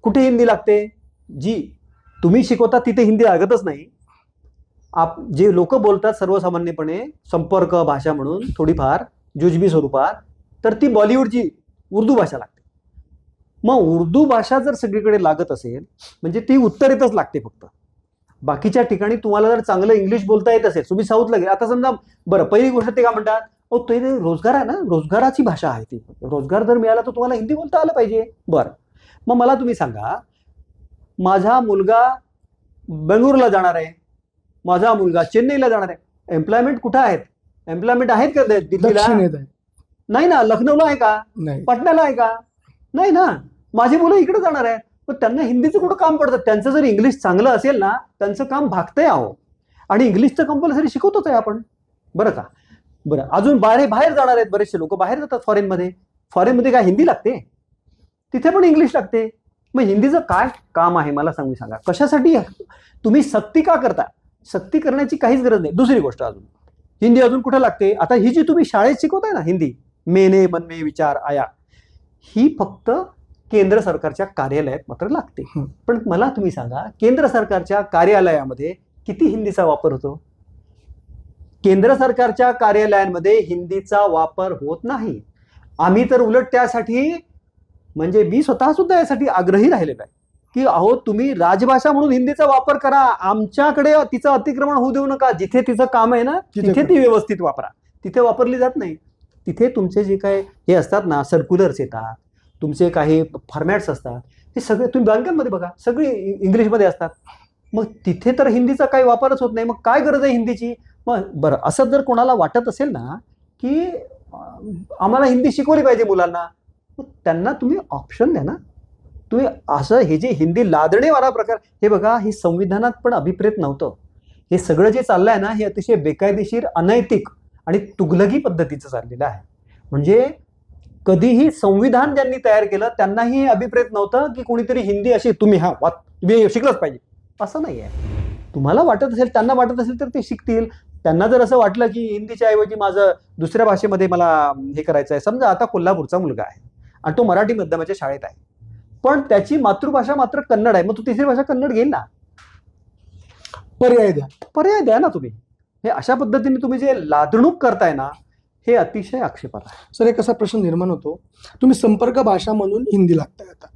कुठे हिंदी लागते? जी तुम्ही शिकवता तिथे हिंदी लागतच नाही. आप जे लोक बोलतात सर्वसामान्यपणे संपर्क भाषा म्हणून थोडीफार जुजबी स्वरूपात तर ती बॉलिवूडची उर्दू भाषा लागते. मग उर्दू भाषा जर सगळीकडे लागत असेल म्हणजे ती उत्तरेतच लागते फक्त. बाकीच्या ठिकाणी तुम्हाला जर चांगलं इंग्लिश बोलता येत असेल तुम्ही साऊथला गेले आता समजा बरं पहिली गोष्ट ते काय म्हणतात? ओ ते रोजगार आहे ना? रोजगाराची भाषा आहे ती. रोजगार जर मिळाला तर तुम्हाला हिंदी बोलता आलं पाहिजे. बरं. मग मला तुम्ही सांगा माझा मुलगा बेंगळुरूला जाणार आहे माझा मुलगा चेन्नईला जाणार आहे. एम्प्लॉयमेंट कुठं आहेत? एम्प्लॉयमेंट आहेत का दिल्लीला? नाही ना लखनौला आहे का? पटण्याला आहे का? नाही ना. माझी मुलं इकडे जाणार आहेत. पण त्यांना हिंदीचं कुठं काम पडतं? त्यांचं जर इंग्लिश चांगलं असेल ना त्यांचं काम भागतंय आहो आणि इंग्लिश तर कंपल्सरी शिकवतोच आहे आपण. बरं का? बरं अजून बाहेर बाहेर जाणार आहेत बरेचसे लोक. बाहेर जातात फॉरेनमध्ये फॉरेनमध्ये काय हिंदी लागते? तिथे पण इंग्लिश लागते. मग हिंदीचं काय काम आहे मला सांगू सांगा. कशासाठी? तुम्ही सक्ती का करता? सक्ती करण्याची काहीच गरज नाही. दुसरी गोष्ट अजून. हिंदी अजून कुठं लागते? आता ही जी तुम्ही शाळेत शिकवताय ना हिंदी मेने मनमे विचार आया ही फक्त केंद्र सरकारच्या कार्यालयात मात्र लागते. पण मला तुम्ही सांगा केंद्र सरकारच्या कार्यालयामध्ये किती हिंदीचा वापर होतो? केंद्र सरकारच्या कार्यालयांमध्ये हिंदीचा वापर होत नाही. आम्ही तर उलट त्यासाठी म्हणजे मी स्वतः सुद्धा यासाठी आग्रही राहिलेलो आहे. की अहो तुम्ही राजभाषा म्हणून हिंदीचा वापर करा. आमच्याकडे तिचं अतिक्रमण होऊ देऊ नका. जिथे तिचं काम आहे ना तिथे. ती व्यवस्थित वापरा. तिथे वापरली जात नाही. तिथे तुमचे जे काय हे असतात ना सर्क्युलर्स येतात. तुमचे काही फॉर्मॅट्स असतात. हे सगळे तुम्ही बँकांमध्ये बघा सगळे इंग्लिशमध्ये असतात. मग तिथे तर हिंदीचा काही वापरच होत नाही. मग काय गरज आहे हिंदीची? मग बरं असं जर कोणाला वाटत असेल ना की आम्हाला हिंदी शिकवली पाहिजे मुलांना त्यांना तुम्ही ऑप्शन द्या ना. तुम्ही असं हे जे हिंदी लादणेवाला प्रकार हे बघा हे संविधानात पण अभिप्रेत नव्हतं. हे सगळं जे चाललं आहे ना हे अतिशय बेकायदेशीर अनैतिक आणि तुगलकी पद्धतीचं चाललेलं आहे. म्हणजे कधीही संविधान ज्यांनी तयार केलं त्यांनाही हे अभिप्रेत नव्हतं की कोणीतरी हिंदी अशी तुम्ही हा वाच तुम्ही शिकलंच पाहिजे. असं नाही आहे तुम्हाला वाटत असेल त्यांना वाटत असेल तर ते शिकतील. त्यांना जर असं वाटलं की हिंदीच्या ऐवजी माझं दुसऱ्या भाषेमध्ये मला हे करायचं आहे समजा आता कोल्हापूरचा मुलगा आहे. आणि तो मराठी माध्यमाच्या शाळेत आहे. पण त्याची मातृभाषा मात्र कन्नड आहे. मग तो तिसरी भाषा कन्नड घेईल ना? पर्याय द्या. पर्याय द्या ना तुम्ही. हे अशा पद्धतीने तुम्ही जे लादणूक करताय ना हे अतिशय आक्षेपार्ह आहे. सर एक असा प्रश्न निर्माण होतो. तुम्ही संपर्क भाषा म्हणून हिंदी लागताय आता.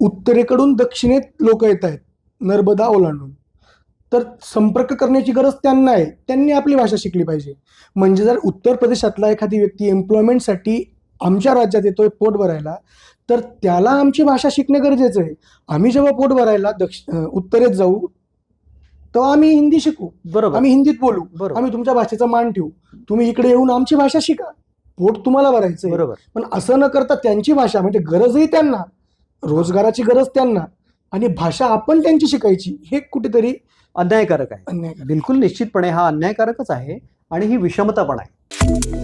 उत्तरेकडून दक्षिणेत लोक येत आहेत नर्मदा ओलांडून. तर संपर्क करण्याची गरज त्यांना आहे. त्यांनी आपली भाषा शिकली पाहिजे. म्हणजे जर उत्तर प्रदेशातला एखादी व्यक्ती एम्प्लॉयमेंटसाठी आमच्या राज्यात येतोय पोट भरायला तर त्याला आमची भाषा शिकणे गरजेचं आहे. आम्ही जेव्हा पोट भरायला दक्ष उत्तरेत जाऊ तेव्हा आम्ही हिंदी शिकू. बरोबर. आम्ही हिंदीत बोलू. बरोबर. आम्ही तुमच्या भाषेचा मान ठेवू. तुम्ही इकडे येऊन आमची भाषा शिका. पोट तुम्हाला भरायचं आहे. बरोबर. पण असं न करता त्यांची भाषा म्हणजे गरजही त्यांना रोजगाराची गरज त्यांना आणि भाषा आपण त्यांची शिकायची हे कुठेतरी अन्यायकारक आहे. अन्याय. बिलकुल निश्चितपणे हा अन्यायकारकच आहे आणि ही विषमता पण आहे.